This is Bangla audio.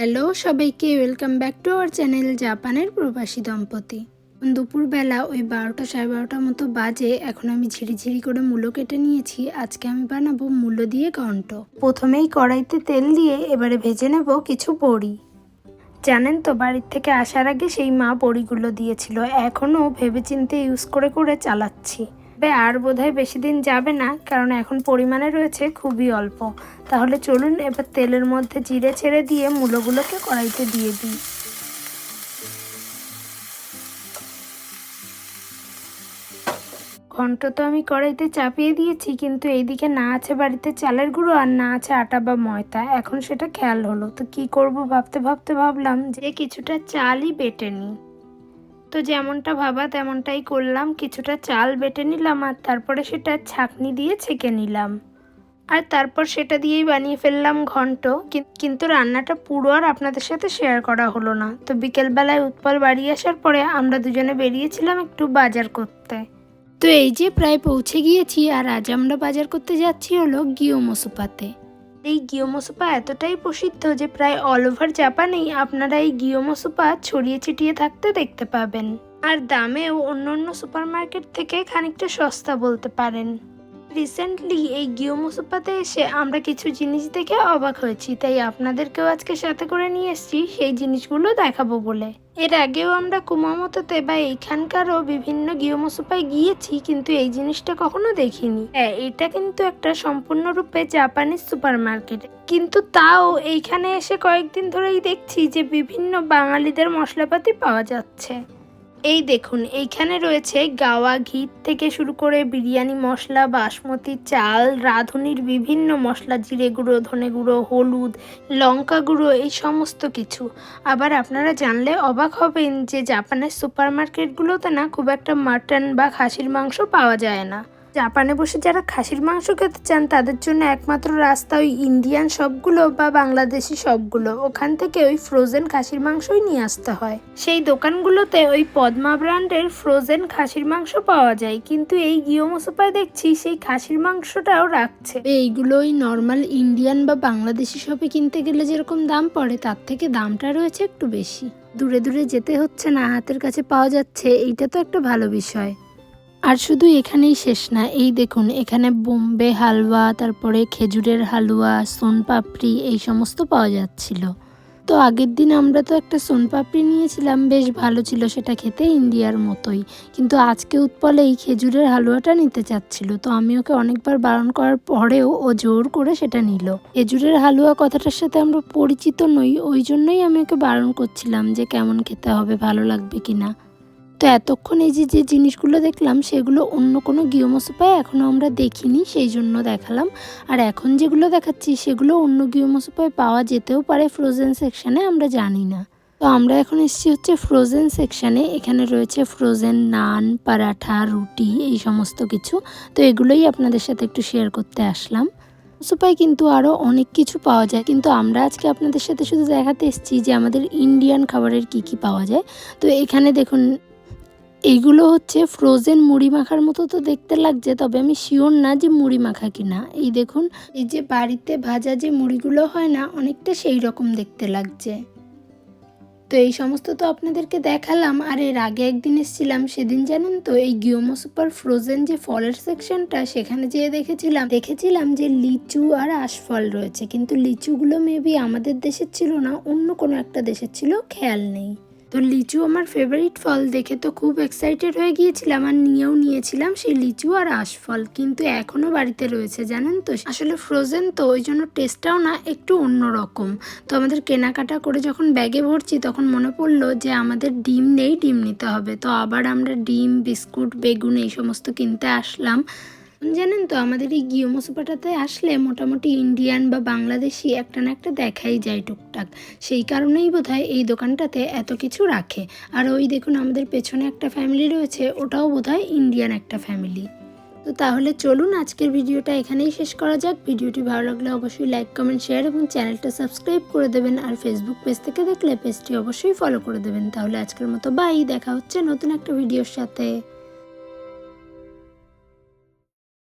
হ্যালো সবাইকে welcome back to our channel জাপানের প্রবাসী দম্পতি। দুপুরবেলা ওই বারোটা সাড়ে বারোটার মতো বাজে, এখন আমি ঝিরিঝিরি করে মূলো কেটে নিয়েছি। আজকে আমি বানাবো মূলো দিয়ে ঘন্ট। প্রথমেই কড়াইতে তেল দিয়ে এবারে ভেজে নেব কিছু বড়ি। জানেন তো, বাড়ির থেকে আসার আগে সেই মা বড়িগুলো দিয়েছিল। এখনও ভেবেচিন্তে ইউজ করে করে চালাচ্ছি। তবে আর বোধহয় বেশি দিন যাবে না, কারণ এখন পরিমাণে রয়েছে খুবই অল্প। তাহলে চলুন এবার তেলের মধ্যে জিরে ছেড়ে দিয়ে মূলোগুলোকে কড়াইতে দিয়ে দিই। ঘন্ট তো আমি কড়াইতে চাপিয়ে দিয়েছি, কিন্তু এইদিকে না আছে বাড়িতে চালের গুঁড়ো আর না আছে আটা বা ময়দা। এখন সেটা খেয়াল হলো, তো কি করব ভাবতে ভাবতে ভাবলাম যে কিছুটা চালই বেটে নিই। তো যেমনটা ভাবা তেমনটাই করলাম। কিছুটা চাল বেটে নিলাম আর তারপরে সেটা ছাকনি দিয়ে ছেঁকে নিলাম। আর তারপর সেটা দিয়েই বানিয়ে ফেললাম ঘন্ট। কিন- কিন্তু রান্নাটা পুরো আর আপনাদের সাথে শেয়ার করা হলো না। তো বিকেলবেলায় উৎপল বাড়ি আসার পরে আমরা দুজনে বেরিয়েছিলাম একটু বাজার করতে। তো এই যে প্রায় পৌঁছে গিয়েছি আর আজ আমরা বাজার করতে যাচ্ছি হলো গিয়োমসুপাতে এই গিয়োমসুপা এতটাই প্রসিদ্ধ যে প্রায় অল ওভার জাপানেই আপনারা এই গিয়োমসুপা ছড়িয়ে ছিটিয়ে থাকতে দেখতে পাবেন। আর দামেও অন্য অন্য সুপার মার্কেট থেকে খানিকটা সস্তা বলতে পারেন। রিসেন্টলি এই গিয়োমসুপাতে এসে আমরা কিছু জিনিস দেখে অবাক হয়েছি, তাই আপনাদেরকেও আজকে সাথে করে নিয়ে এসেছি, সেই জিনিসগুলো দেখাবো বলে। এর আগেও আমরা কুমামতোতে বা এইখানকারও বিভিন্ন গিয়োমসুপায় গিয়েছি, কিন্তু এই জিনিসটা কখনো দেখিনি। হ্যাঁ এটা কিন্তু একটা সম্পূর্ণরূপে জাপানিজ সুপার মার্কেট কিন্তু তাও এইখানে এসে কয়েকদিন ধরেই দেখছি যে বিভিন্ন বাঙালিদের মশলাপাতি পাওয়া যাচ্ছে। এই দেখুন, এইখানে রয়েছে গাওয়া ঘি থেকে শুরু করে বিরিয়ানি মশলা, বাসমতি চাল, রাঁধুনির বিভিন্ন মশলা, জিরে গুঁড়ো, ধনে গুঁড়ো, হলুদ, লঙ্কা গুঁড়ো, এই সমস্ত কিছু। আবার আপনারা জানলে অবাক হবেন যে জাপানের সুপার মার্কেটগুলোতে না খুব একটা মাটন বা খাসির মাংস পাওয়া যায় না। জাপানে বসে যারা খাসির মাংস খেতে চান, তাদের জন্য একমাত্র রাস্তা ওই ইন্ডিয়ান সবগুলো বা বাংলাদেশি সবগুলো। ওখান থেকে ওই ফ্রোজেন খাসির মাংসই নিয়ে আসতে হয়। সেই দোকানগুলোতে ওই পদ্মা ব্র্যান্ডের ফ্রোজেন খাসির মাংস পাওয়া যায়। কিন্তু এই গিয়োমোসোপায় দেখছি সেই খাসির মাংসটাও রাখছে। এইগুলো ওই নর্মাল ইন্ডিয়ান বা বাংলাদেশি শপে কিনতে গেলে যেরকম দাম পড়ে, তার থেকে দামটা রয়েছে একটু বেশি। দূরে দূরে যেতে হচ্ছে না, হাতের কাছে পাওয়া যাচ্ছে, এইটা তো একটা ভালো বিষয়। আর শুধু এখানেই শেষ না, এই দেখুন, এখানে বোম্বে হালুয়া তারপরে খেজুরের হালুয়া, সোনপাপড়ি, এই সমস্ত পাওয়া যাচ্ছিল। তো আগের দিন আমরা তো একটা সোনপাপড়ি নিয়েছিলাম, বেশ ভালো ছিল, সেটা খেতে ইন্ডিয়ার মতোই। কিন্তু আজকে উৎপলে এই খেজুরের হালুয়াটা নিতে চাচ্ছিল, তো আমি ওকে অনেকবার বারণ করার পরেও ও জোর করে সেটা নিল। খেজুরের হালুয়া কথাটার সাথে আমরা পরিচিত নই, ওই জন্যই আমি ওকে বারণ করছিলাম যে কেমন খেতে হবে, ভালো লাগবে কিনা। তো এতক্ষণ এই যে যে জিনিসগুলো দেখলাম, সেগুলো অন্য কোনো গিয়োমসোপায় এখনও আমরা দেখিনি, সেই জন্য দেখালাম। আর এখন যেগুলো দেখাচ্ছি, সেগুলো অন্য গিয়োমসোপায় পাওয়া যেতেও পারে ফ্রোজেন সেকশানে আমরা জানি না। তো আমরা এখন এসেছি হচ্ছে ফ্রোজেন সেকশানে এখানে রয়েছে ফ্রোজেন নান পরাঠা, রুটি, এই সমস্ত কিছু। তো এগুলোই আপনাদের সাথে একটু শেয়ার করতে আসলাম। সুপায় কিন্তু আরও অনেক কিছু পাওয়া যায়, কিন্তু আমরা আজকে আপনাদের সাথে শুধু দেখাতে এসেছি যে আমাদের ইন্ডিয়ান খাবারের কি কি পাওয়া যায়। তো এখানে দেখুন এইগুলো হচ্ছে ফ্রোজেন মুড়ি মাখার মতো তো দেখতে লাগছে, তবে আমি শিওর না যে মুড়ি মাখা কিনা। এই দেখুন, এই যে বাড়িতে ভাজা যে মুড়িগুলো হয় না, অনেকটা সেই রকম দেখতে লাগছে। তো এই সমস্ত তো আপনাদেরকে দেখালাম, আর এর আগে একদিন এসেছিলাম, সেদিন জানেন তো, এই গিওমো সুপার ফ্রোজেন যে ফলের সেকশনটা সেখানে যেয়ে দেখেছিলাম দেখেছিলাম যে লিচু আর আশফল রয়েছে, কিন্তু লিচুগুলো মেবি আমাদের দেশের ছিল না, অন্য কোনো একটা দেশের ছিল, খেয়াল নেই। তো লিচু আমার ফেভারিট ফল। দেখে তো খুব এক্সাইটেড হয়ে গিয়েছিলাম আর নিয়েও নিয়েছিলাম সেই লিচু আর আশফল কিন্তু এখনও বাড়িতে রয়েছে, জানেন তো? আসলে ফ্রোজেন তো, ওই জন্য টেস্টটাও না, একটু অন্যরকম তো আমাদের কেনাকাটা করে যখন ব্যাগে ভরছি, তখন মনে পড়ল যে আমাদের ডিম নেই, ডিম নিতে হবে। তো আবার আমরা ডিম, বিস্কুট, বেগুন এই সমস্ত কিনতে আসলাম। জানেন তো, আমাদের এই গিয়োমোসোপাটাতে আসলে মোটামুটি ইন্ডিয়ান বা বাংলাদেশি একটা না একটা দেখাই যায় টুকটাক। সেই কারণেই বোধহয় এই দোকানটাতে এত কিছু রাখে। আর ওই দেখুন আমাদের পেছনে একটা ফ্যামিলি রয়েছে, ওটাও বোধহয় ইন্ডিয়ান একটা ফ্যামিলি তো তাহলে চলুন আজকের ভিডিওটা এখানেই শেষ করা যাক। ভিডিওটি ভালো লাগলে অবশ্যই লাইক কমেন্ট শেয়ার এবং চ্যানেলটা সাবস্ক্রাইব করে দেবেন। আর ফেসবুক পেজ থেকে দেখলে পেজটি অবশ্যই ফলো করে দেবেন। তাহলে আজকের মতো বাই দেখা হচ্ছে নতুন একটা ভিডিওর সাথে।